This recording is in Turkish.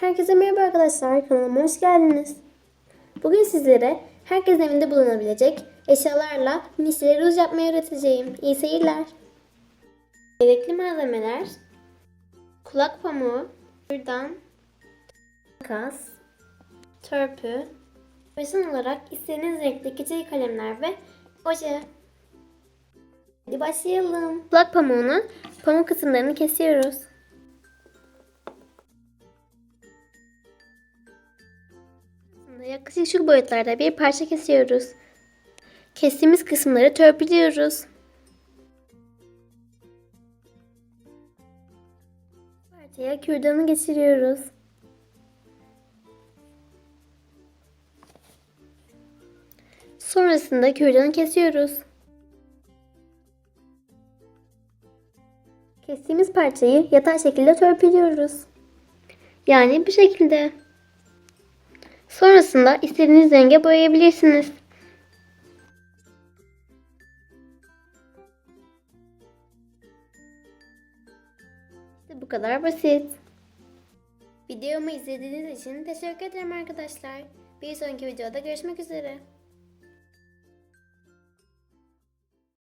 Herkese merhaba arkadaşlar. Kanalıma hoş geldiniz. Bugün sizlere herkesin evinde bulunabilecek eşyalarla minisleri ruj yapmayı öğreteceğim. İyi seyirler. Gerekli malzemeler kulak pamuğu, kürdan, makas, törpü ve son olarak istediğiniz renkte keçeli kalemler ve oje. Hadi başlayalım. Kulak pamuğunu pamuk kısımlarını kesiyoruz. Yaklaşık şu boyutlarda bir parça kesiyoruz. Kestiğimiz kısımları törpülüyoruz. Parçaya kürdanı geçiriyoruz. Sonrasında kürdanı kesiyoruz. Kestiğimiz parçayı yatay şekilde törpülüyoruz. Yani bu şekilde. Sonrasında istediğiniz renge boyayabilirsiniz. İşte bu kadar basit. Videomu izlediğiniz için teşekkür ederim arkadaşlar. Bir sonraki videoda görüşmek üzere.